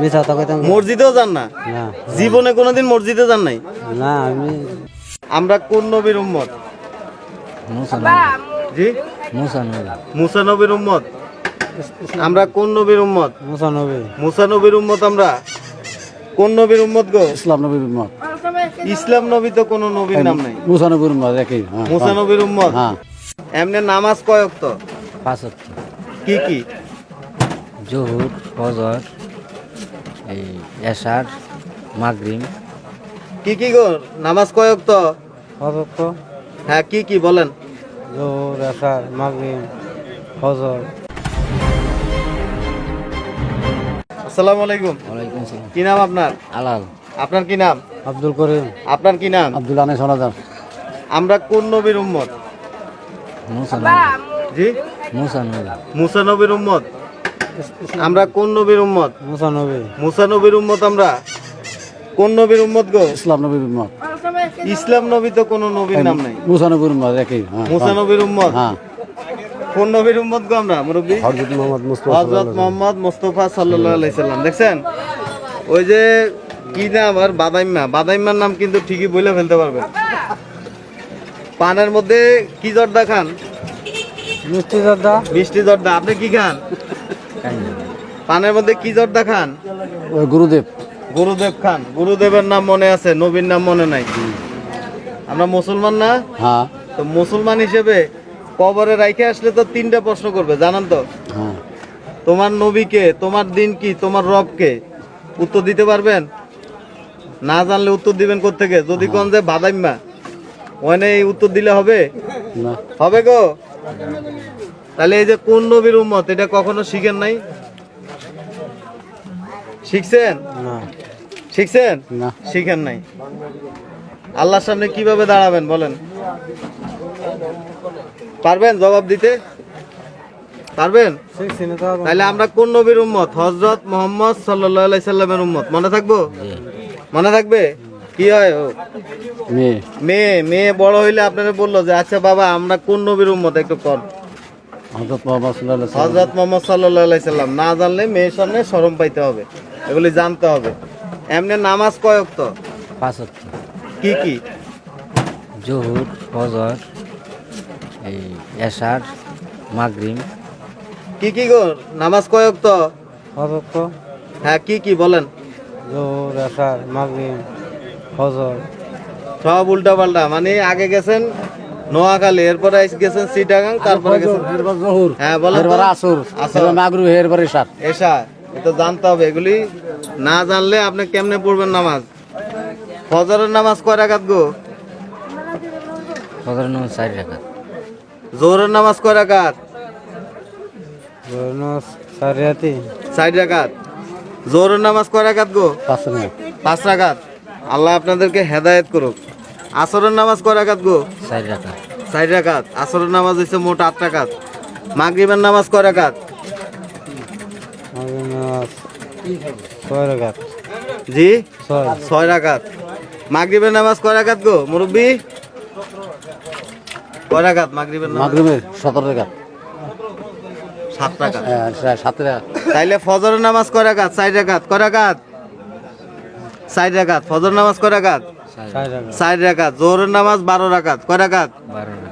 মিছা তো কইতাম মসজিদেও যান না? না। জীবনে কোনোদিন মসজিদে যান নাই? না আমি আমরা কোন নবীর উম্মত? মুসা জি? মুসা নবী। মুসা নবীর উম্মত? আমরা কোন নবীর উম্মত? মুসা নবী। মুসা নবীর উম্মত আমরা? কোন নবীর উম্মত গো? ইসলাম নবীর উম্মত। ইসলাম নবী তো কোনো নবীর নাম নাই। মুসা নবীর উম্মত একই। হ্যাঁ মুসা নবীর উম্মত? হ্যাঁ। এমনি নামাজ কয়ক তো পাঁচ কি কি? জহুর ফজর এই এশার মাগরিম কি কি গো? নামাজ কয়ক তো তো হ্যাঁ কি কি বলেন? জহুর এশার মাগরিম ফজর। আসসালামু আলাইকুম। ওয়ালাইকুম সালাম কি নাম আপনার? আলাল। আপনার কি নাম? আব্দুল করিম। আপনার কি নাম? আব্দুল আনে সনাদার। আমরা কোন নবীর উম্মত? মুসা জি? মুসা নবী। মুসা নবীর উম্মত? আমরা কোন নবীর উম্মত? মুসা নবী। মুসা নবীর উম্মত আমরা? কোন নবীর উম্মত গো? ইসলাম নবীর উম্মত। ইসলাম নবী তো কোনো নবীর নাম নাই। মুসা নবীর উম্মত একই হ্যাঁ মুসা নবীর উম্মত? হ্যাঁ। কোন নবীর উম্মত গো আমরা মুরব্বী? হযরত মুহাম্মদ মুস্তাফা হযরত মোহাম্মদ মুস্তাফা সাল্লাল্লাহু আলাইহি সাল্লাম দেখছেন? ওই যে কি নাম আর বাদাইম্মা। বাদাইম্মার নাম কিন্তু ঠিকই বলে ফেলতে পারবেন। পানের মধ্যে কি জর্দা খান? মিষ্টি জর্দা। মিষ্টি জর্দা আপনি কি খান? পানের মধ্যে কি জর্দা খান? গুরুদেব। গুরুদেব খান। গুরুদেবের নাম মনে আছে নবীর নাম মনে নাই। আমরা মুসলমান না? হ্যাঁ। তো মুসলমান হিসেবে কবরে রাইখে আসলে তো তিনটা প্রশ্ন করবে জানান তো। হ্যাঁ। তোমার নবীকে তোমার দিন কি তোমার রবকে উত্তর দিতে পারবেন? না জানলে উত্তর দিবেন কোত্থেকে? যদি কোন যে বাদাইম্মা ওখানে এই উত্তর দিলে হবে? না। হবে গো? তাহলে এই যে কোন নবীর উম্মত এটা কখনো শিখেন নাই? শিখছেন? না। শিখছেন? না। শিখেন নাই। আল্লাহর সামনে কীভাবে দাঁড়াবেন বলেন। পারবেন জবাব দিতে? পারবেন? তাহলে আমরা কোন নবীর উম্মত? হজরত মোহাম্মদ সাল্লাহ সাল্লামের উম্মত। মনে থাকব? মনে থাকবে? কি হয় ও? মেয়ে। মেয়ে। মেয়ে বড় হইলে আপনারা বলল যে আচ্ছা বাবা আমরা কোন নবীর উম্মত? একটু কর হজরত মোহাম্মদ সাল্লাহ সাল্লাম। না জানলে মেয়ের সামনে শরম পাইতে হবে। এগুলি জানতে হবে। এমনি নামাজ কয়ক তো পাঁচ কি কি? জহুর ফজর এই এশার মাগরিম কি কি গো? নামাজ কয়ক তো ফজর তো হ্যাঁ কি কি বলেন? জহুর এশার মাগরিম ফজর। সব উল্টা পাল্টা মানে আগে গেছেন নোয়াখালী এরপরে আইস গেছেন সিটাগাং তারপরে গেছেন হ্যাঁ বলেন আসর আসর। মাগরিব এরবার ইশা এসা এটা জানতে হবে এগুলি না জানলে আপনি কেমনে পড়বেন নামাজ? ফজরের নামাজ কয় রাকাত গো? ফজর নামাজ চার রাখাত জোহরের নামাজ কয় রাকাত? সারিয়াতি চার রাকাত। জোহরের নামাজ কয় রাকাত গো? পাঁচ রাকাত। আল্লাহ আপনাদেরকে হেদায়েত করুক। আসরের নামাজ কয় রাকাত গো? চার রাখাত চার রাকাত। আসরের নামাজ হচ্ছে মোট আট রাকাত। মাগরিবের নামাজ কয় নামাজ ছয় রাখাত জি? ছয়। রাখাত মাগরিবের নামাজ কয় রাখাত গো মুরব্বী? কয় রাখাত মাগরিবের নামাজ? মাগরিবের সতেরো সাত রাকাত। হ্যাঁ সাত তাইলে ফজরের নামাজ কয় রাখাত চার রাখাত কয় রাখাত চার রাখাত ফজর নামাজ কয় রাখাত চার রাকাত। জোহরের নামাজ বারো রাকাত। কয় রাকাত?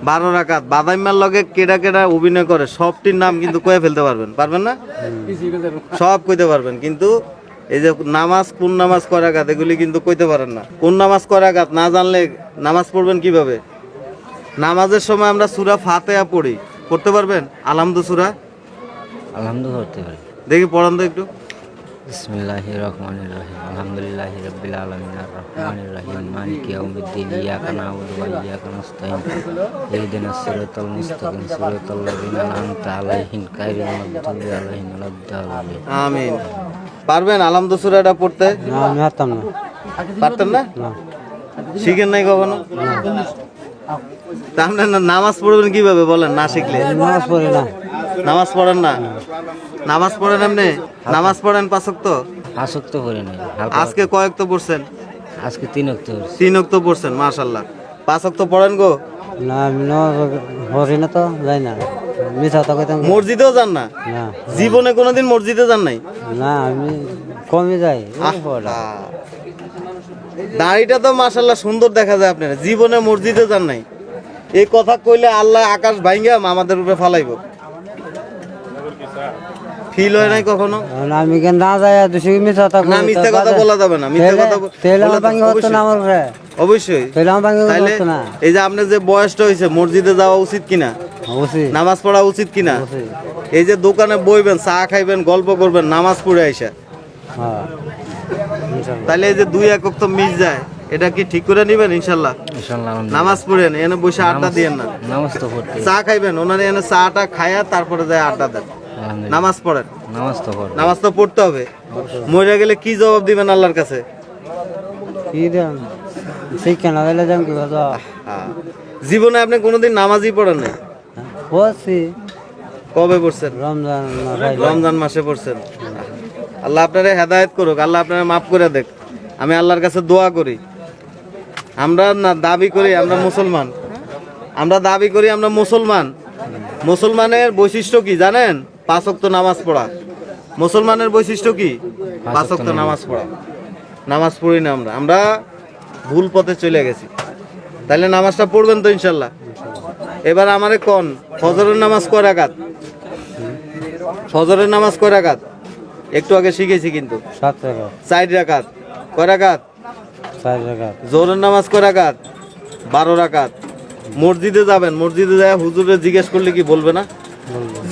বারো রাকাত। বাদাইমার লগে কেডা কেডা অভিনয় করে সবটির নাম কিন্তু কয়ে ফেলতে পারবেন। পারবেন না? সব কইতে পারবেন। কিন্তু এই যে নামাজ কোন নামাজ কয় রাকাত এগুলি কিন্তু কইতে পারেন না। কোন নামাজ কয় রাকাত না জানলে নামাজ পড়বেন কীভাবে? নামাজের সময় আমরা সুরা ফাতেহা পড়ি। পড়তে পারবেন? আলহামদু সুরা? আলহামদুলিল্লাহ করতে পারি। দেখি পড়ান তো একটু। বিসমিল্লাহির রহমানির রহিম আলহামদুলিল্লাহি রাব্বিল আলামিন আর রহমানির রহিম মালিকি ইয়াউমিদ্দিন ইয়াকা না'বুদু ওয়া ইয়াকা নাস্তাইন ইহদিনাস সিরাতাল মুস্তাকিম সিরাতাল লাযিনা আন'আমতা আলাইহিম গায়রিল মাগদুবি আলাইহিম ওয়ালাদ-দাল্লিন আমিন পারবেন? আলহামদু সুরাটা পড়তে? না আমি হারতাম না। পারতেন না? না। শিখেন নাই কখনো? তা আপনার না- নামাজ পড়বেন কীভাবে? বলেন না শিখলে। নামাজ পড়ি না। নামাজ পড়েন না? নামাজ পড়েন এমনি? নামাজ পড়েন পাঁচক তো পাঁচ ওয়াক্ত পড়ি নাই। হালকা আজকে কয়েক তো পড়ছেন? আজকে তিন পড়ছি। তিন অক্ত পড়ছেন মাশাল্লাহ পাঁচ অক্ত পড়েন গো? না পড়ি না তো যাই না। তো কইতাম মসজিদেও যান না? না। জীবনে কোনোদিন মসজিদে যান নাই? না আমি কমে যায় দাড়িটা তো মাশাল্লাহ সুন্দর দেখা যায় আপনার। জীবনে মসজিদে যান নাই। এই কথা কইলে আল্লাহ আকাশ ভাঙ্গা আমাদের উপরে ফালাইব। ফিল হয় নাই কখনো? আমি কেন না যাই দুশো মিথ্যা কথা না মিথ্যা কথা বলা যাবে না মিথ্যা কথা তেল আমার ভাঙি হতো না আমার ঘরে। অবশ্যই। তেল আমার ভাঙি হতো না। এই যে আপনার যে বয়সটা হয়েছে মসজিদে যাওয়া উচিত কিনা? অবশ্যই। নামাজ পড়া উচিত কিনা? এই যে দোকানে বইবেন চা খাইবেন গল্প করবেন নামাজ পড়ে আইসা। হ্যাঁ। তাহলে এই যে দুই একক তো মিস যায় এটা কি ঠিক করে নিবেন ইনশাল্লাহ? নামাজ পড়েন এনে বসে আড্ডা দিয়েন না। নামাজ তো পড়তে চা খাইবেন ওনার এনে চাটা খায়া তারপরে যায় আড্ডা দেন। নামাজ পড়েন? নামাজ তো পড়তে নামাজ তো পড়তে হবে। মরে গেলে কি জবাব দিবেন আল্লাহর কাছে? কি দেন? শিক্ষা না দিলে যাম কি কথা। জীবনে আপনি কোনোদিন নামাজই পড়েন নাই? বলছি কবে পড়ছেন? রমজান রমজান মাসে পড়ছেন। আল্লাহ আপনারে হেদায়েত করুক আল্লাহ আপনারে মাফ করে দেখ। আমি আল্লাহর কাছে দোয়া করি। আমরা না দাবি করি আমরা মুসলমান। আমরা দাবি করি আমরা মুসলমান। মুসলমানের বৈশিষ্ট্য কি জানেন? পাঁচ ওয়াক্ত নামাজ পড়া। মুসলমানের বৈশিষ্ট্য কি? পাঁচ ওয়াক্ত নামাজ পড়া। নামাজ পড়ি না আমরা। আমরা ভুল পথে চলে গেছি। তাহলে নামাজটা পড়বেন তো ইনশাল্লাহ। এবার আমারে কোন ফজরের নামাজ কয় রাকাত? ফজরের নামাজ কয় রাকাত? একটু আগে শিখেছি কিন্তু। সাত চার রাকাত। কয় রাকাত? চার টাকা জোহরের নামাজ কয় রাকাত? বারো রাকাত। মসজিদে যাবেন। মসজিদে যায় হুজুরে জিজ্ঞেস করলে কি বলবে না?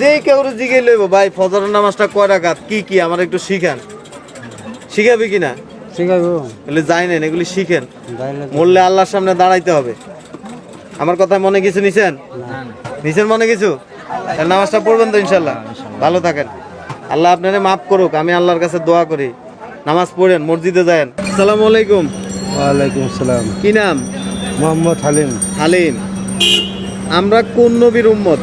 যে কেউ জিজ্ঞেস লইব ভাই ফজরের নামাজটা কয় রাকাত? কি কি? আমার একটু শিখান। শিখাবি কিনা আছে বলে যাই নেন এগুলি শিখেন। মরলে আল্লাহর সামনে দাঁড়াইতে হবে। আমার কথা মনে কিছু নিছেন? নিছেন মনে কিছু? তাহলে নামাজটা পড়বেন তো ইনশাল্লাহ ভালো থাকেন। আল্লাহ আপনারে মাফ করুক আমি আল্লাহর কাছে দোয়া করি। নামাজ পড়েন মসজিদে যায়েন। আসসালামু আলাইকুম। ওয়ালাইকুম আসসালাম। কি নাম? মোহাম্মদ হালিম। হালিম। আমরা কোন নবীর উম্মত?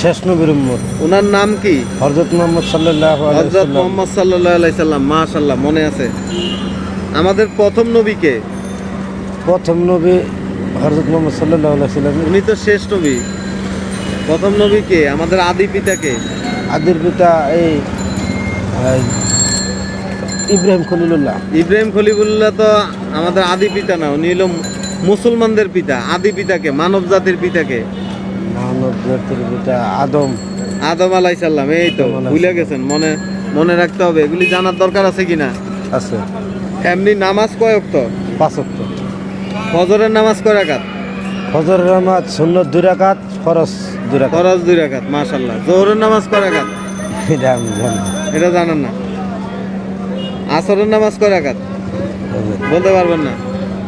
শেষ নবীর উম্মত। ওনার নাম কি? হযরত মোহাম্মদ সাল্লাল্লাহু আলাইহি হযরত ওয়াসাল্লাম মুহাম্মদ সাল্লাল্লাহু আলাইহি সাল্লাম মাশাআল্লাহ মনে আছে? আমাদের প্রথম নবীকে প্রথম নবী হযরত মোহাম্মদ সাল্লাল্লাহু আলাইহি ওয়াসাল্লাম উনি তো শেষ নবী। প্রথম নবীকে আমাদের আদি পিতাকে আদির পিতা এই ইব্রাহিম খলিলুল্লাহ। ইব্রাহিম খলিফুল্লাহ তো আমাদের আদি পিতা না উনি হলো মুসলমানদের পিতা। আদি পিতাকে মানব জাতির পিতাকে পিতা আদম। আদম আলাইসাল্লাম এই তো ভুলে গেছেন মনে মনে রাখতে হবে এগুলি জানার দরকার আছে কিনা? আছে। এমনি নামাজ কয়ক তো পাঁচ ফজরের নামাজ কয় রাকাত? ফজর নামাজ সুন্নত দুই রাকাত ফরজ দুই রাকাত। ফরজ দুই রাকাত মাশাল্লাহ জোহরের নামাজ কয় রাকাত? এটা আমি জানি এটা জানেন না। আসরের নামাজ কয় রাকাত? বলতে পারবেন না।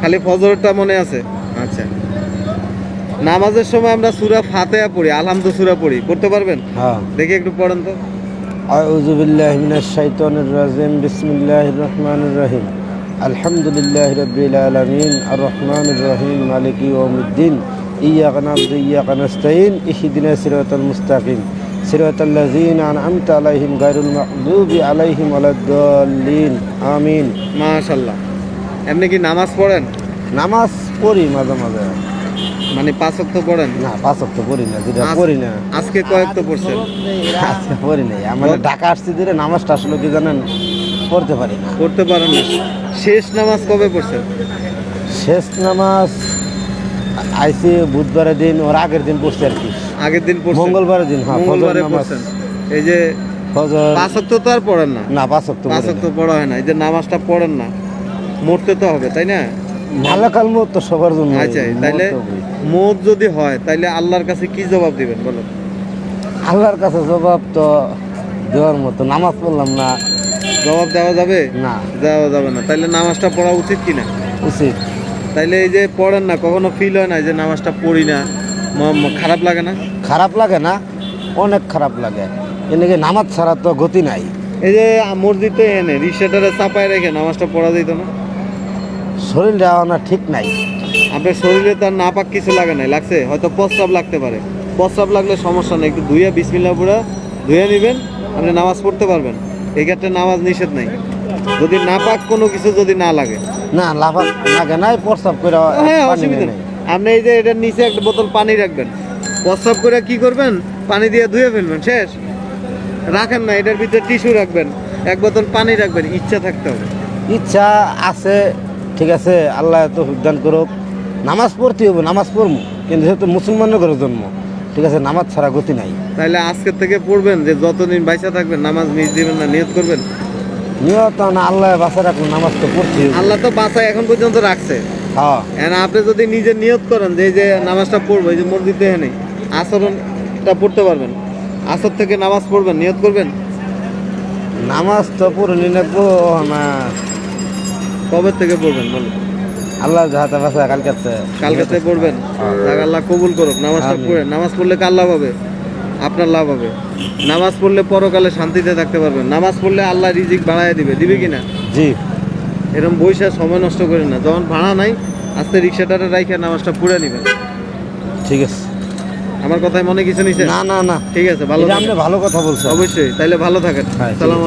খালি ফজরটা মনে আছে। আচ্ছা। নামাজের সময় আমরা সুরা ফাতেহা পড়ি আলহামদু সুরা পড়ি। পড়তে পারবেন? হ্যাঁ। দেখি একটু পড়েন তো। আউযু বিল্লাহি মিনাশ শাইতানির রাজিম বিসমিল্লাহির রহমানির রহিম। আলহামদুলিল্লাহি রাব্বিল আলামিন আর রহমানির রহিম মালিকি ইয়াউমিদ্দিন ইয়াকা নাবুদু ইয়াকা নাস্তাইন ইহদিনাস সিরাতাল মুস্তাকিম। সিরাতাল লাযিনা আনআমতা আলাইহিম গায়রুল মাগদুবি আলাইহিম ওয়ালাদ-দাল্লিন আমিন। মাশাআল্লাহ। এমনি কি নামাজ পড়েন? নামাজ পড়ি মাঝে মাঝে। মানে পাঁচ ওয়াক্ত পড়েন? না পাঁচ অক্ট পড়ি না যেটা পড়ি না। আজকে কয়েক তো পড়ছেন? আজকে পড়ি নাই। আমাদের ঢাকা আসছি ধরে নামাজটা আসলে কি জানেন পড়তে পারি না। পড়তে পারেন না। শেষ নামাজ কবে পড়ছেন? শেষ নামাজ আইসি বুধবারের দিন ওর আগের দিন পড়ছে আর কি। আগের দিন পড়ছেন? মঙ্গলবারের দিন হ্যাঁ মঙ্গলবারে পড়ছেন। এই যে ফজর পাঁচ ওয়াক্ত তো আর পড়েন না? না পাঁচ অক্ট পাঁচ ওয়াক্ত পড়া হয় না। এই যে নামাজটা পড়েন না। মরতে তো হবে তাই না? ভালো কালম তো সবার জন্য। আচ্ছা তাইলে মত যদি হয় তাইলে আল্লাহর কাছে কি জবাব দিবেন বলো আল্লাহর কাছে জবাব তো দেওয়ার মতো নামাজ পড়লাম না। জবাব দেওয়া যাবে? না। দেওয়া যাবে না তাইলে নামাজটা পড়া উচিত কিনা? উচিত। তাইলে এই যে পড়েন না কখনো ফিল হয় না যে নামাজটা পড়ি না খারাপ লাগে না? খারাপ লাগে না অনেক খারাপ লাগে। এনেকে নামাজ ছাড়া তো গতি নাই। এই যে মসজিদে এনে রিক্সাটারে চাপায় রেখে নামাজটা পড়া যেত না? শরীরটা না ঠিক নাই। আপনার শরীরে তার নাপাক কিছু লাগে নাই লাগছে? হয়তো প্রস্রাব লাগতে পারে। প্রস্রাব লাগলে সমস্যা নেই একটু ধুইয়া বিসমিল্লা পুরা ধুয়ে নেবেন আপনি নামাজ পড়তে পারবেন। এই ক্ষেত্রে নামাজ নিষেধ নাই। যদি নাপাক কোনো কিছু যদি না লাগে। না লাফা লাগে নাই প্রস্তাব করে হ্যাঁ অসুবিধা নেই। নেই। আপনি এই যে এটার নিচে একটা বোতল পানি রাখবেন। প্রস্রাব করে কি করবেন? পানি দিয়ে ধুয়ে ফেলবেন শেষ। রাখেন না এটার ভিতরে টিস্যু রাখবেন। এক বোতল পানি রাখবেন ইচ্ছা থাকতে হবে। ইচ্ছা আছে ঠিক আছে আল্লাহ তো উদ্যান করুক। নামাজ পড়তে হবে নামাজ পড়ব কিন্তু যেহেতু মুসলমানের ঘরে জন্ম ঠিক আছে নামাজ ছাড়া গতি নাই। তাহলে আজকের থেকে পড়বেন যে যতদিন বাইসা থাকবেন নামাজ মিস দিবেন না নিয়ত করবেন? নিয়ত না আল্লাহ বাসা রাখুন নামাজ তো পড়তে হবে আল্লাহ তো বাসায় এখন পর্যন্ত রাখছে। হ্যাঁ। আপনি যদি নিজে নিয়ত করেন যে এই যে নামাজটা পড়ব এই যে মসজিদে এখানে আচরণটা পড়তে পারবেন। আসর থেকে নামাজ পড়বেন নিয়ত করবেন? নামাজ তো পড়ে নিলাগবো না। কবে থেকে পড়বেন বলুন? আল্লাহ যাহাতে বাসা কালকে কালকে থেকে পড়বেন? যাক আল্লাহ কবুল করুক নামাজটা পড়ে নামাজ পড়লে কার লাভ হবে? আপনার লাভ হবে। নামাজ পড়লে পরকালে শান্তিতে থাকতে পারবেন। নামাজ পড়লে আল্লাহ রিজিক বাড়ায় দিবে। দিবে কিনা? জি। এরকম বৈশা সময় নষ্ট করেন না। যখন ভাড়া নাই আস্তে রিক্সাটারে রাইখে নামাজটা পুড়ে নেবেন। ঠিক আছে। আমার কথায় মনে কিছু নিছে? না না না। ঠিক আছে ভালো আপনি ভালো কথা বলছেন। অবশ্যই তাইলে ভালো থাকেন। হ্যাঁ, সালাম